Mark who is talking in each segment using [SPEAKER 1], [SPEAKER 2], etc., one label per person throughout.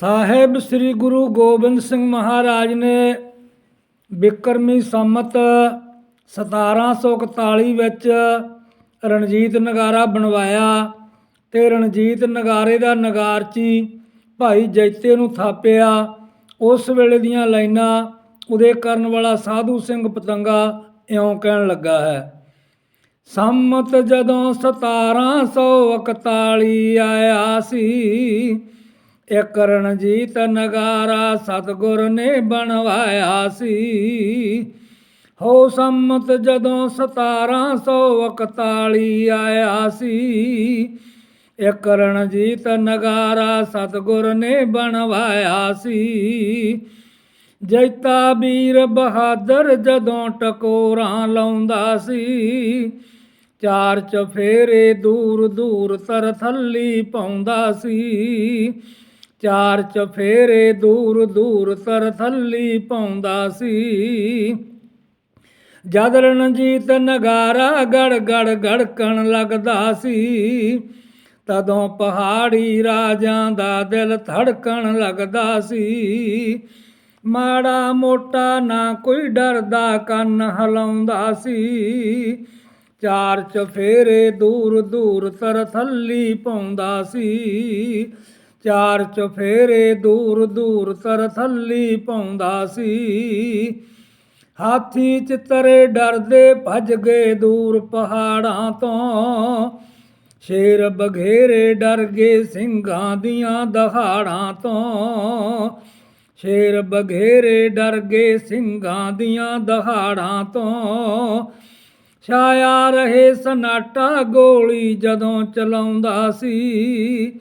[SPEAKER 1] ਸਾਹਿਬ ਸ੍ਰੀ ਗੁਰੂ ਗੋਬਿੰਦ ਸਿੰਘ ਮਹਾਰਾਜ ਨੇ ਬਿਕਰਮੀ ਸੰਮਤ 1741 ਵਿੱਚ ਰਣਜੀਤ ਨਗਾਰਾ ਬਣਵਾਇਆ ਤੇ ਰਣਜੀਤ ਨਗਾਰੇ ਦਾ ਨਗਾਰਚੀ ਭਾਈ ਜੈਤੇ ਨੂੰ ਥਾਪਿਆ। ਉਸ ਵੇਲੇ ਦੀਆਂ ਲਾਈਨਾਂ ਉਦੇ ਕਰਨ ਵਾਲਾ ਸਾਧੂ ਸਿੰਘ ਪਤੰਗਾ ਇਉਂ ਕਹਿਣ ਲੱਗਾ ਹੈ, ਸੰਮਤ ਜਦੋਂ 1741 ਆਇਆ ਸੀ ਇੱਕ ਰਣਜੀਤ ਨਗਾਰਾ ਸਤਗੁਰ ਨੇ ਬਣਵਾਇਆ ਸੀ। ਹੋ ਸੰਮਤ ਜਦੋਂ 1741 ਆਇਆ ਸੀ, ਇੱਕ ਰਣਜੀਤ ਨਗਾਰਾ ਸਤਗੁਰ ਨੇ ਬਣਵਾਇਆ ਸੀ। ਜੈਤਾ ਵੀਰ ਬਹਾਦਰ ਜਦੋਂ ਟਕੋਰਾਂ ਲਾਉਂਦਾ ਸੀ ਚਾਰ ਚਫੇਰੇ ਦੂਰ ਦੂਰ ਤਰ ਥੱਲੀ ਪਾਉਂਦਾ ਸੀ। ਚਾਰ ਚਫੇਰੇ ਦੂਰ ਦੂਰ ਤਰ ਥੱਲੀ ਪਾਉਂਦਾ ਸੀ। ਜਦ ਰਣਜੀਤ ਨਗਾਰਾ ਗੜ ਗੜ ਗੜਕਣ ਲੱਗਦਾ ਸੀ, ਤਦੋਂ ਪਹਾੜੀ ਰਾਜਾਂ ਦਾ ਦਿਲ ਧੜਕਣ ਲੱਗਦਾ ਸੀ। ਮਾੜਾ ਮੋਟਾ ਨਾ ਕੋਈ ਡਰਦਾ ਕੰਨ ਹਲਾਉਂਦਾ ਸੀ। ਚਾਰ ਚਫੇਰੇ ਦੂਰ ਦੂਰ ਤਰ ਥੱਲੀ ਪਾਉਂਦਾ ਸੀ। ਚਾਰ ਚਫੇਰੇ ਦੂਰ ਦੂਰ ਤਰ ਥੱਲੀ ਪਾਉਂਦਾ ਸੀ। ਹਾਥੀ ਚਿੱਤਰੇ ਡਰਦੇ ਭੱਜ ਗਏ ਦੂਰ ਪਹਾੜਾਂ ਤੋਂ। ਸ਼ੇਰ ਬਘੇਰੇ ਡਰ ਗਏ ਸਿੰਘਾਂ ਦੀਆਂ ਦਹਾੜਾਂ ਤੋਂ। ਸ਼ੇਰ ਬਘੇਰੇ ਡਰ ਗਏ ਸਿੰਘਾਂ ਦੀਆਂ ਦਹਾੜਾਂ ਤੋਂ। ਛਾਇਆ ਰਹੇ ਸਨਾਟਾ ਗੋਲੀ ਜਦੋਂ ਚਲਾਉਂਦਾ ਸੀ।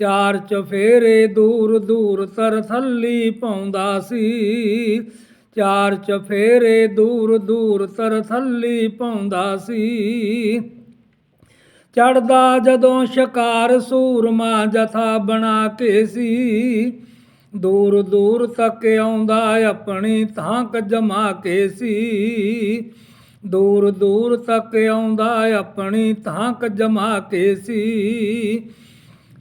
[SPEAKER 1] ਚਾਰ ਚਫੇਰੇ ਦੂਰ ਦੂਰ ਤਰ ਥੱਲੀ ਪਾਉਂਦਾ ਸੀ। ਚਾਰ ਚਫੇਰੇ ਦੂਰ ਦੂਰ ਤਰ ਥੱਲੀ ਪਾਉਂਦਾ ਸੀ। ਚੜਦਾ ਜਦੋਂ ਸ਼ਿਕਾਰ ਸੂਰਮਾ ਜਥਾ ਬਣਾ ਕੇ ਸੀ। ਦੂਰ ਦੂਰ ਤੱਕ ਆਉਂਦਾ ਆਪਣੀ ਥਾਂਕ ਜਮਾ ਕੇ ਸੀ। ਦੂਰ ਦੂਰ ਤੱਕ ਆਉਂਦਾ ਆਪਣੀ ਥਾਂਕ ਜਮਾ ਕੇ ਸੀ।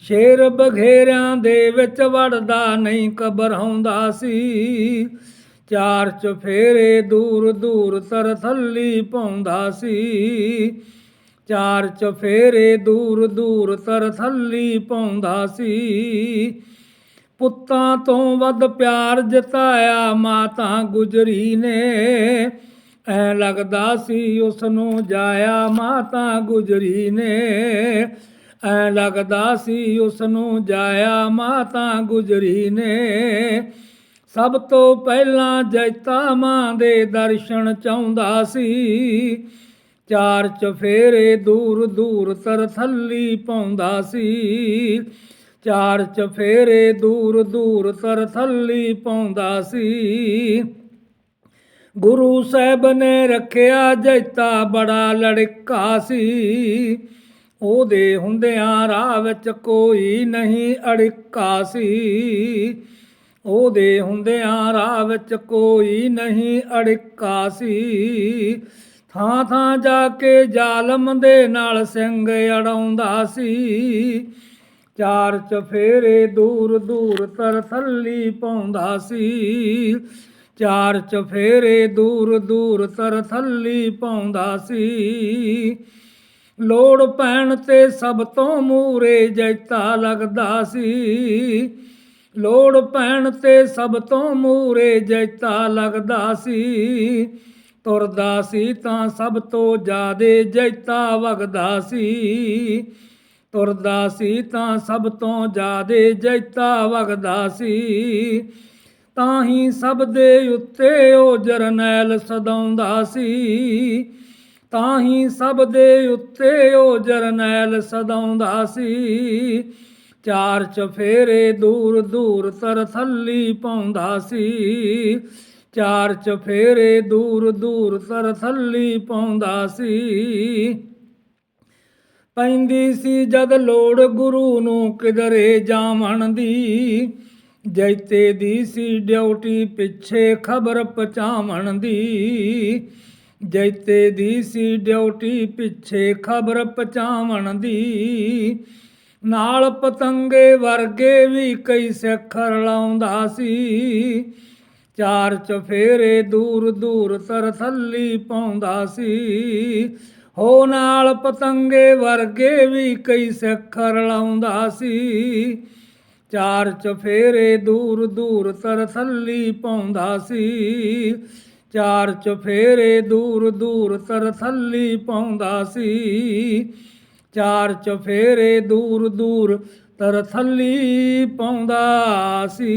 [SPEAKER 1] ਸ਼ੇਰ ਬਘੇਰਿਆਂ ਦੇ ਵਿੱਚ ਵੜਦਾ ਨਹੀਂ, ਕਬਰ ਘਬਰਾਉਂਦਾ ਸੀ। ਚਾਰ ਚਫੇਰੇ ਦੂਰ ਦੂਰ ਤਰ ਥੱਲੀ ਪਾਉਂਦਾ ਸੀ। ਚਾਰ ਚਫੇਰੇ ਦੂਰ ਦੂਰ ਤਰ ਥੱਲੀ ਪਾਉਂਦਾ ਸੀ। ਪੁੱਤਾਂ ਤੋਂ ਵੱਧ ਪਿਆਰ ਜਤਾਇਆ ਮਾਤਾ ਗੁਜਰੀ ਨੇ। ਐ ਲੱਗਦਾ ਸੀ ਉਸ ਨੂੰ ਜਾਇਆ ਮਾਤਾ ਗੁਜਰੀ ਨੇ। ਐ ਲੱਗਦਾ ਸੀ ਉਸ ਨੂੰ ਜਾਇਆ ਮਾਤਾ ਗੁਜਰੀ ਨੇ। ਸਭ ਤੋਂ ਪਹਿਲਾਂ ਜੈਤਾ ਮਾਂ ਦੇ ਦਰਸ਼ਨ ਚਾਹੁੰਦਾ ਸੀ। ਚਾਰ ਚਫੇਰੇ ਦੂਰ ਦੂਰ ਤਰ ਥੱਲੀ ਪਾਉਂਦਾ ਸੀ। ਚਾਰ ਚਫੇਰੇ ਦੂਰ ਦੂਰ ਤਰ ਥੱਲੀ ਪਾਉਂਦਾ ਸੀ। ਗੁਰੂ ਸਾਹਿਬ ਨੇ ਰੱਖਿਆ ਜੈਤਾ ਬੜਾ ਲੜਕਾ ਸੀ। ਉਹਦੇ ਹੁੰਦਿਆਂ ਰਾਹ ਵਿੱਚ ਕੋਈ ਨਹੀਂ ਅੜਿੱਕਾ ਸੀ। ਉਹਦੇ ਹੁੰਦਿਆਂ ਰਾਹ ਵਿੱਚ ਕੋਈ ਨਹੀਂ ਅੜਿੱਕਾ ਸੀ। ਥਾਂ ਥਾਂ ਜਾ ਕੇ ਜ਼ਾਲਮ ਦੇ ਨਾਲ ਸਿੰਘ ਅੜਾਉਂਦਾ ਸੀ। ਚਾਰ ਚਫੇਰੇ ਦੂਰ ਦੂਰ ਤਰ ਥੱਲੀ ਪਾਉਂਦਾ ਸੀ। ਚਾਰ ਚਫੇਰੇ ਦੂਰ ਦੂਰ ਤਰ ਥੱਲੀ ਪਾਉਂਦਾ ਸੀ। ਲੋੜ ਪੈਣ ਤੇ ਸਭ ਤੋਂ ਮੂਰੇ ਜੈਤਾ ਲੱਗਦਾ ਸੀ। ਲੋੜ ਪੈਣ ਤੇ ਸਭ ਤੋਂ ਮੂਰੇ ਜੈਤਾ ਲੱਗਦਾ ਸੀ। ਤੁਰਦਾ ਸੀ ਤਾਂ ਸਭ ਤੋਂ ਜ਼ਿਆਦੇ ਜੈਤਾ ਵਗਦਾ ਸੀ। ਤੁਰਦਾ ਸੀ ਤਾਂ ਸਭ ਤੋਂ ਜ਼ਿਆਦੇ ਜੈਤਾ ਵਗਦਾ ਸੀ। ਤਾਂ ਹੀ ਸਭ ਦੇ ਉੱਤੇ ਉਹ ਜਰਨੈਲ ਸਦਾਉਂਦਾ ਸੀ। ਤਾਂ ਹੀ ਸਭ ਦੇ ਉੱਤੇ ਉਹ ਜਰਨੈਲ ਸਦਾਉਂਦਾ ਸੀ। ਚਾਰ ਚਫੇਰੇ ਦੂਰ ਦੂਰ ਤਰ ਥੱਲੀ ਪਾਉਂਦਾ ਸੀ। ਚਾਰ ਚਫੇਰੇ ਦੂਰ ਦੂਰ ਤਰ ਥੱਲੀ ਪਾਉਂਦਾ ਸੀ। ਪੈਂਦੀ ਸੀ ਜਦ ਲੋੜ ਗੁਰੂ ਨੂੰ ਕਿਧਰੇ ਜਾਵਣ ਦੀ। ਜੈਤੇ ਦੀ ਸੀ ਡਿਊਟੀ ਪਿੱਛੇ ਖਬਰ ਪਹੁੰਚਾਵਣ ਦੀ। ਜੈਤੇ ਦੀ ਸੀ ਡਿਊਟੀ ਪਿੱਛੇ ਖਬਰ ਪਹੁੰਚਾਵਣ ਦੀ। ਨਾਲ ਪਤੰਗੇ ਵਰਗੇ ਵੀ ਕਈ ਸਿਖਰ ਲਾਉਂਦਾ ਸੀ। ਚਾਰ ਚਫੇਰੇ ਦੂਰ ਦੂਰ ਤਰ ਥੱਲੀ ਪਾਉਂਦਾ ਸੀ। ਹੋ ਨਾਲ ਪਤੰਗੇ ਵਰਗੇ ਵੀ ਕਈ ਸਿਖਰ ਲਾਉਂਦਾ ਸੀ। ਚਾਰ ਚਫੇਰੇ ਦੂਰ ਦੂਰ ਤਰ ਥੱਲੀ ਪਾਉਂਦਾ ਸੀ। ਚਾਰ ਚਫੇਰੇ ਦੂਰ ਦੂਰ ਤਰਥੱਲੀ ਪਾਉਂਦਾ ਸੀ। ਚਾਰ ਚਫੇਰੇ ਦੂਰ ਦੂਰ ਤਰਥੱਲੀ ਪਾਉਂਦਾ ਸੀ।